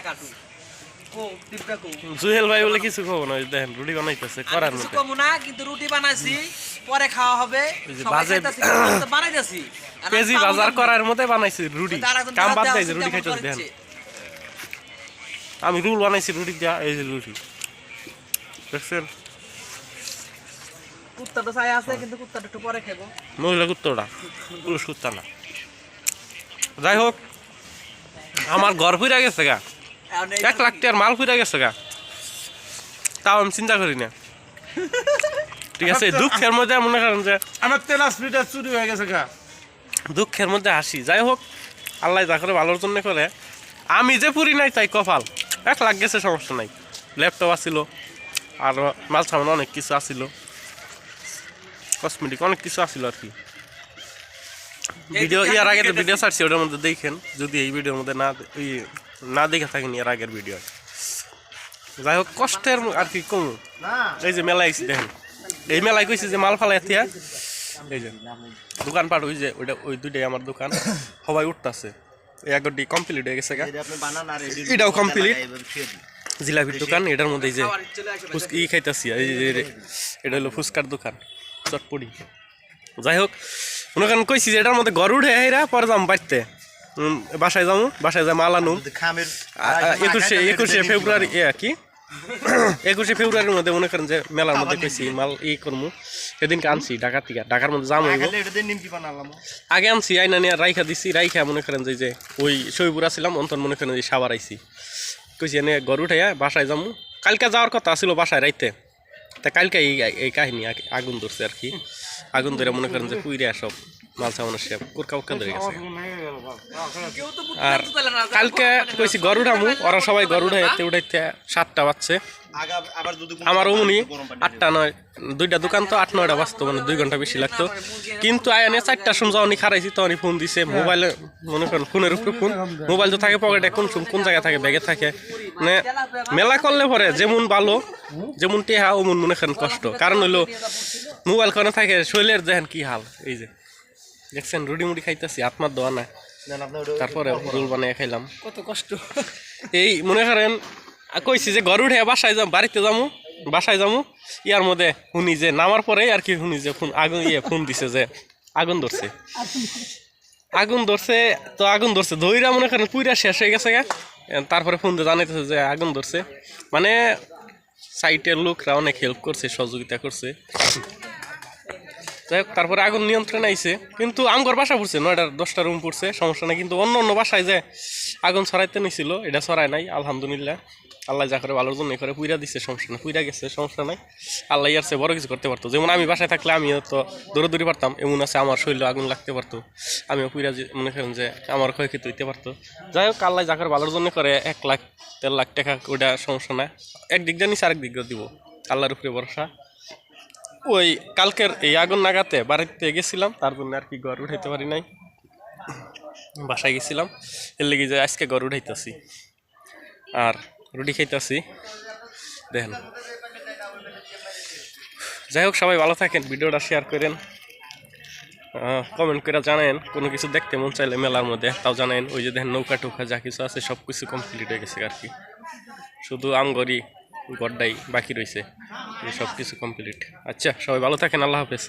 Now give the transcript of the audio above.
কাটু। ভাই বলে কিছু খাব না দেখেন রুটি বানাইতেছে করার কিছু মধ্যে না কিন্তু রুটি বানাইছি পরে খাওয়া হবে। বাজে- বানাইতাছি। পাবো বাজার করার মধ্যে বানাইছি রুটি। কাম বাদ রুটি খাইতেছে দেখেন। আমি রুল বানাইছি রুটি দিয়া এই যে রুটি। দেখছেন? কুত্তাটা আছে কিন্তু কুত্তাটা একটু পরে খাব মহিলা কুত্তটা পুরুষ কুত্তা না। যাই হোক আমার ঘর ফিরে গেছে গা। এক লাখ টাকার মাল ফিরে গেছে গা। তাও আমি চিন্তা করি না। ঠিক আছে দুঃখের মধ্যে মনে করেন যে আমার তেল স্পিডার চুরি হয়ে গেছে গা। দুঃখের মধ্যে হাসি। যাই হোক আল্লাহ যা করে ভালোর জন্য করে। আমি যে পুরি নাই তাই কপাল। এক লাখ গেছে সমস্যা নাই। ল্যাপটপ আসিল আর মাল সামান অনেক কিছু আসিল কসমেটিক অনেক কিছু আসিল আর কি। ভিডিও ইয়ার আগে তো ভিডিও ছাড়ছি ওটার মধ্যে দেখেন। যদি এই ভিডিওর মধ্যে না ওই না দেখে থাকেন এর আগের ভিডিও যাই হোক কষ্টের আর কি কম। এই যে মেলা আইসি দেখেন। এই মেলায় কইছি যে মাল ফালাই থিয়া। এই যে দোকান পাট ওই যে ওইটা ওই দুইটাই আমার দোকান। সবাই উঠতাছে। এই আগরটি কমপ্লিট হয়ে গেছে এটাও complete। জিলাপির দোকান এটার মধ্যে এই যে আসবে ই খাইতাছি। এই যে এটা হলো ফুচকার দোকান চটপড়ি যাই হোক মনে করেন কইছি যে এটার মধ্যে ঘর উঠে হেরা পরে যাম বাড়তে বাসায় যাব বাসায় যাই মাল আনুম। একুশে একুশে ফেব্রুয়ারি এ কি? একুশে ফেব্রুয়ারির মধ্যে মনে করেন যে মেলার মধ্যে কইছি মাল ই করমু। সেদিনকে আনছি ঢাকা থেকে। ঢাকার মধ্যে জাম হইব বানালাম। আগে আনছি আইনা নিয়ে রাইখা দিছি রাইখা মনে করেন যে যে ওই শৈপুর আসছিলাম অন্তর মনে করেন যে সাবার আইছি। কইছি এনে ঘর উঠাইয়া বাসায় যামু। কালকে যাওয়ার কথা ছিল বাসায় রাইতে। তা কালকে এই এই কাহিনী আগুন ধরছে আর কি। আগুন ধরে মনে করেন যে পুইরে সব। কুরকা ধরে গেছে। আর কালকে কইছি উঠামু ওরা সবাই ঘর উঠাইতে উঠাইতে সাতটা বাজছে। আমার অমনি আটটা নয় দুইটা দোকান তো আট নয়টা বাজতো মানে দুই ঘণ্টা বেশি লাগতো। কিন্তু আয়ানে চারটার সময় যখনই খারাইছি তখনই ফোন দিছে। মোবাইলে মনে করেন ফোনের উপরে ফোন মোবাইল তো থাকে পকেটে কোন কোন জায়গায় থাকে ব্যাগে থাকে। মানে মেলা করলে পরে যেমন ভালো যেমন টেহা ওমন মনে করেন কষ্ট। কারণ হইল মোবাইল কোনে থাকে শৈলের দেখেন কি হাল এই যে। দেখছেন রুটি মুড়ি খাইতেছি আত্মার দোয়া না তারপরে রোল বানিয়ে খাইলাম। কত কষ্ট। এই মনে করেন কইছি যে ঘর উঠে বাসায় যাম বাড়িতে যামু বাসায় যামু ইয়ার মধ্যে শুনি যে নামার পরে আর কি শুনি যে ফোন আগুন ইয়ে ফোন দিছে যে আগুন ধরছে। আগুন ধরছে তো আগুন ধরছে ধইরা মনে করেন পুইরা শেষ হয়ে গেছে গা। তারপরে ফোন দিয়ে জানাইতেছে যে আগুন ধরছে। মানে সাইটের লোকরা অনেক হেল্প করছে সহযোগিতা করছে। যাই হোক, তারপরে আগুন নিয়ন্ত্রণে আইছে। কিন্তু আমগর বাসা পড়ছে, নয়টার দশটা রুম পড়ছে, সমস্যা নাই। কিন্তু অন্য অন্য বাসায় যে আগুন ছড়াইতে নিছিল, এটা ছড়ায় নাই, আলহামদুলিল্লাহ। আল্লাহ যা করে ভালোর জন্য করে, পুইরা দিচ্ছে সমস্যা নাই। পুইরা গেছে, সমস্যা নাই। আল্লাহ ইয়ার বড় কিছু করতে পারতো। যেমন আমি বাসায় থাকলে আমিও তো দৌড়ে দৌড়ি পারতাম, এমন আছে আমার শরীরে আগুন লাগতে পারতো। আমিও পুইরা মনে করেন যে আমার ক্ষয়ক্ষতি হইতে পারতো। যাই হোক, আল্লাহ যা করে ভালোর জন্য করে, এক লাখ, দেড় লাখ টাকা, ওইটা সমস্যা না একদিক দিয়ে নিচে আরেক দিক দিব। আল্লাহর উপরে ভরসা। ওই কালকের এই আগুন নাগাতে বাড়িতে গেছিলাম, তার জন্য আর কি ঘর উঠাইতে পারি নাই। বাসায় গেছিলাম, এর লেগে যে আজকে ঘর উঠাইতেছি। আর রুটি খাইতেছি, দেখেন। যাই হোক, সবাই ভালো থাকেন, ভিডিওটা শেয়ার করেন। কমেন্ট করে জানেন কোনো কিছু দেখতে মন চাইলে মেলার মধ্যে, তাও জানেন ওই যে দেখেন নৌকা টৌকা যা কিছু আছে সব কিছু কমপ্লিট হয়ে গেছে আর কি। শুধু আমগরি গড্ডাই বাকি রয়েছে। সব কিছু কমপ্লিট আচ্ছা সবাই ভালো থাকেন আল্লাহ হাফেজ।